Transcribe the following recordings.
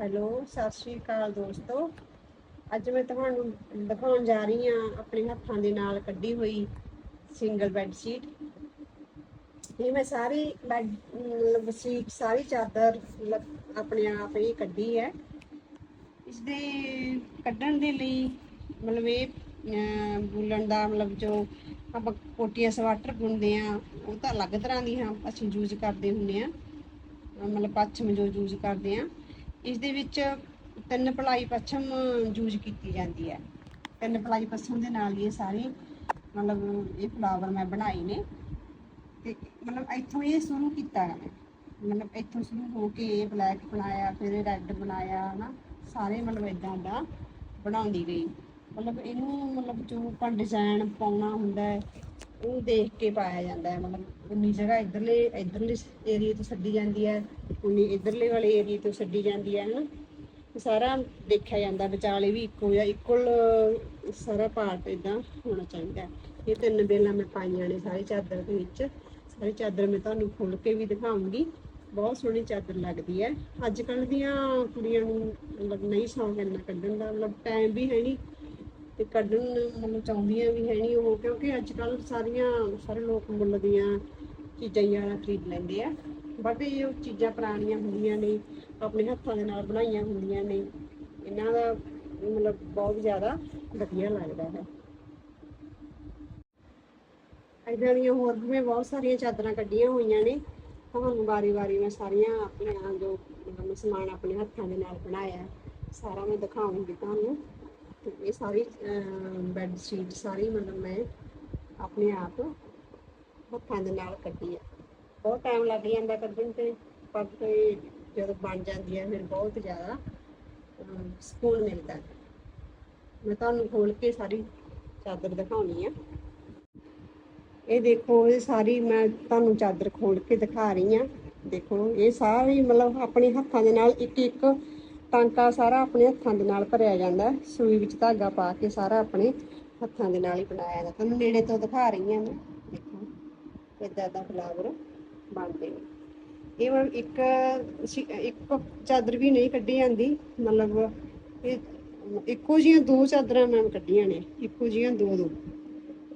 Hello ਸਤਿ ਸ਼੍ਰੀ ਅਕਾਲ ਦੋਸਤੋ। ਅੱਜ ਮੈਂ ਤੁਹਾਨੂੰ ਦਿਖਾਉਣ ਜਾ ਰਹੀ ਹਾਂ ਆਪਣੇ ਹੱਥਾਂ ਦੇ ਨਾਲ ਕੱਢੀ ਹੋਈ ਸਿੰਗਲ ਬੈੱਡ ਸ਼ੀਟ ਇਹ ਮੈਂ ਸਾਰੀ ਬੈੱਡ ਮਤਲਬ ਸ਼ੀਟ ਸਾਰੀ ਚਾਦਰ ਮਤਲਬ ਆਪਣੇ ਆਪ ਹੀ ਕੱਢੀ ਹੈ। ਇਸ ਦੇ ਕੱਢਣ ਦੇ ਲਈ ਮਤਲਬ ਇਹ ਅਮ, ਦਾ ਮਤਲਬ ਜੋ ਆਪਾਂ ਕੋਟੀਆਂ ਸਵਾਟਰ ਬੁਣਦੇ ਆ ਉਹ ਤਾਂ ਅਲੱਗ ਤਰ੍ਹਾਂ ਦੀ ਹਾਂ ਅਸੀਂ ਯੂਜ਼ ਕਰਦੇ ਹੁੰਦੇ ਆ ਮਤਲਬ ਪੱਛਮ ਜੋ ਯੂਜ਼ ਕਰਦੇ ਆ ਇਸ ਦੇ ਵਿੱਚ ਤਿੰਨ ਪਲਾਈ ਪੱਛਮ ਯੂਜ਼ ਕੀਤੀ ਜਾਂਦੀ ਹੈ। ਤਿੰਨ ਪਲਾਈ ਪੱਛਮ ਦੇ ਨਾਲ ਹੀ ਇਹ ਸਾਰੇ ਮਤਲਬ ਇਹ ਫਲਾਵਰ ਮੈਂ ਬਣਾਏ ਨੇ। ਤੇ ਮਤਲਬ ਇੱਥੋਂ ਇਹ ਸ਼ੁਰੂ ਕੀਤਾ ਹੈ। ਮਤਲਬ ਇੱਥੋਂ ਸ਼ੁਰੂ ਹੋ ਕੇ ਇਹ ਬਲੈਕ ਬਣਾਇਆ, ਫਿਰ ਇਹ ਰੈੱਡ ਬਣਾਇਆ, ਹਨਾ। ਸਾਰੇ ਮਤਲਬ ਇਦਾਂ ਦਾ ਬਣਾਉਂਦੀ ਗਈ ਮਤਲਬ ਇਹਨੂੰ ਮਤਲਬ ਜੋ ਆਪਾਂ ਡਿਜ਼ਾਈਨ ਪਾਉਣਾ ਹੁੰਦਾ ਹੈ, ਉਹ ਦੇਖ ਕੇ ਪਾਇਆ ਜਾਂਦਾ ਹੈ। ਮਤਲਬ ਉਨੀ ਜਗ੍ਹਾ ਇਧਰਲੇ ਇਧਰਲੇ ਏਰੀਆ ਤੋਂ ਛੱਡੀ ਜਾਂਦੀ ਹੈ। ਉਨੀ ਇਧਰਲੇ ਵਾਲੇ ਏਰੀਏ ਤੋਂ ਛੱਡੀ ਜਾਂਦੀ ਹੈ, ਹਨਾ? ਸਾਰਾ ਦੇਖਿਆ ਜਾਂਦਾ, ਵਿਚਾਲੇ ਵੀ ਇੱਕੋ ਜਿਹਾ ਇਕੁਅਲ ਸਾਰਾ ਪਾਰਟ ਇਦਾਂ ਹੋਣਾ ਚਾਹੀਦਾ ਇਹ ਤਿੰਨ ਬੇਲਾਂ ਮੈਂ ਪਾਈਆਂ ਨੇ ਸਾਰੀ ਚਾਦਰ ਦੇ ਵਿੱਚ। ਸਾਰੀ ਚਾਦਰ ਮੈਂ ਤੁਹਾਨੂੰ ਖੋਲ ਕੇ ਵੀ ਦਿਖਾਉਂਗੀ। ਬਹੁਤ ਸੋਹਣੀ ਚਾਦਰ ਲੱਗਦੀ ਹੈ। ਅੱਜ ਕੱਲ੍ਹ ਦੀਆਂ ਕੁੜੀਆਂ ਨੂੰ ਮਤਲਬ ਨਹੀਂ ਸ਼ੌਂਕ ਇੰਨਾ ਕੱਢਣ ਦਾ, ਮਤਲਬ ਟਾਈਮ ਵੀ ਹੈ ਨਹੀਂ ਤੇ ਕੱਢਣ ਮਤਲਬ ਚਾਹੁੰਦੀਆਂ ਵੀ ਹੈ ਨਹੀਂ ਉਹ, ਕਿਉਂਕਿ ਅੱਜ ਕੱਲ੍ਹ ਸਾਰੀਆਂ, ਸਾਰੇ ਲੋਕ ਮੁੱਲ ਦੀਆਂ ਚੀਜ਼ਾਂ ਹੀ ਵਾਲਾ ਖਰੀਦ ਲੈਂਦੇ ਆ। ਬਟ ਇਹ ਚੀਜ਼ਾਂ ਪੁਰਾਣੀਆਂ ਹੁੰਦੀਆਂ ਨੇ, ਆਪਣੇ ਹੱਥਾਂ ਦੇ ਨਾਲ ਬਣਾਈਆਂ ਹੁੰਦੀਆਂ ਨੇ। ਇਹਨਾਂ ਦਾ ਮਤਲਬ ਬਹੁਤ ਜ਼ਿਆਦਾ ਵਧੀਆ ਲੱਗਦਾ ਹੈ। ਇਦਾਂ ਦੀਆਂ ਹੋਰ ਵੀ ਮੈਂ ਬਹੁਤ ਸਾਰੀਆਂ ਚਾਦਰਾਂ ਕੱਢੀਆਂ ਹੋਈਆਂ ਨੇ। ਤੁਹਾਨੂੰ ਵਾਰੀ-ਵਾਰੀ ਮੈਂ ਸਾਰੀਆਂ ਆਪਣੇ ਆਪ ਜੋ ਮਤਲਬ ਸਮਾਨ ਆਪਣੇ ਹੱਥਾਂ ਦੇ ਨਾਲ ਬਣਾਇਆ, ਸਾਰਾ ਮੈਂ ਦਿਖਾਉਂਗੀ ਤੁਹਾਨੂੰ। ਤੇ ਇਹ ਸਾਰੀ ਬੈੱਡ ਸ਼ੀਟ ਸਾਰੀ ਮਤਲਬ ਮੈਂ ਆਪਣੇ ਆਪ ਹੱਥਾਂ ਦੇ ਨਾਲ ਕੱਢੀ ਹੈ ਬਹੁਤ ਟਾਈਮ ਲੱਗ ਜਾਂਦਾ ਕੱਢਣ ਤੇ ਪਰ ਫਿਰ ਜਦੋਂ ਬਣ ਜਾਂਦੀ ਹੈ ਫਿਰ ਬਹੁਤ ਜ਼ਿਆਦਾ ਸਕੂਨ ਮਿਲਦਾ। ਹੈ ਮੈਂ ਤੁਹਾਨੂੰ ਖੋਲ ਕੇ ਸਾਰੀ ਚਾਦਰ ਦਿਖਾਉਣੀ ਆ। ਇਹ ਦੇਖੋ, ਇਹ ਸਾਰੀ ਮੈਂ ਤੁਹਾਨੂੰ ਚਾਦਰ ਖੋਲ ਕੇ ਦਿਖਾ ਰਹੀ ਆ ਦੇਖੋ, ਇਹ ਸਾਰੀ ਮਤਲਬ ਆਪਣੇ ਹੱਥਾਂ ਦੇ ਨਾਲ ਇੱਕ ਇੱਕ ਟਾਂਕਾ ਸਾਰਾ ਆਪਣੇ ਹੱਥਾਂ ਦੇ ਨਾਲ ਭਰਿਆ ਜਾਂਦਾ ਸੂਈ ਵਿੱਚ ਧਾਗਾ ਪਾ ਕੇ ਸਾਰਾ ਆਪਣੇ ਹੱਥਾਂ ਦੇ ਨਾਲ ਹੀ ਬਣਾਇਆ ਜਾਂਦਾ। ਤੁਹਾਨੂੰ ਨੇੜੇ ਤੋਂ ਦਿਖਾ ਰਹੀ ਆ ਮੈਂ। ਦੇਖੋ ਇਦਾਂ ਦਾ ਫਲਾਵਰ ਬਣਦੇ ਨੇ ਇਹ ਮਤਲਬ ਇੱਕ ਇੱਕ ਚਾਦਰ ਵੀ ਨਹੀਂ ਕੱਢੀ ਜਾਂਦੀ, ਮਤਲਬ ਇਹ ਇੱਕੋ ਜੀਆਂ ਦੋ ਚਾਦਰਾਂ ਮੈਂ ਕੱਢੀਆਂ ਨੇ, ਇੱਕੋ ਜੀਆਂ ਦੋ ਦੋ।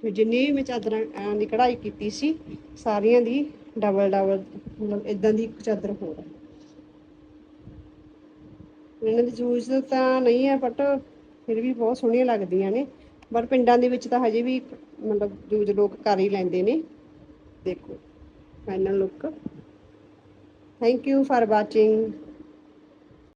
ਤੇ ਜਿੰਨੀ ਮੈਂ ਚਾਦਰਾਂ ਦੀ ਕਢਾਈ ਕੀਤੀ ਸੀ, ਸਾਰੀਆਂ ਦੀ ਡਬਲ ਡਬਲ, ਮਤਲਬ ਇਦਾਂ ਦੀ ਇੱਕ ਚਾਦਰ ਹੋਰ ਹੈ। ਇਹਨਾਂ ਦੀ ਯੂਜ਼ ਤਾਂ ਨਹੀਂ ਹੈ, ਬਟ ਫਿਰ ਵੀ ਬਹੁਤ ਸੋਹਣੀਆਂ ਲੱਗਦੀਆਂ ਨੇ। ਪਰ ਪਿੰਡਾਂ ਦੇ ਵਿੱਚ ਤਾਂ ਹਜੇ ਵੀ ਮਤਲਬ ਯੂਜ਼ ਲੋਕ ਕਰ ਹੀ ਲੈਂਦੇ ਨੇ, ਦੇਖੋ। final look. Thank you for watching.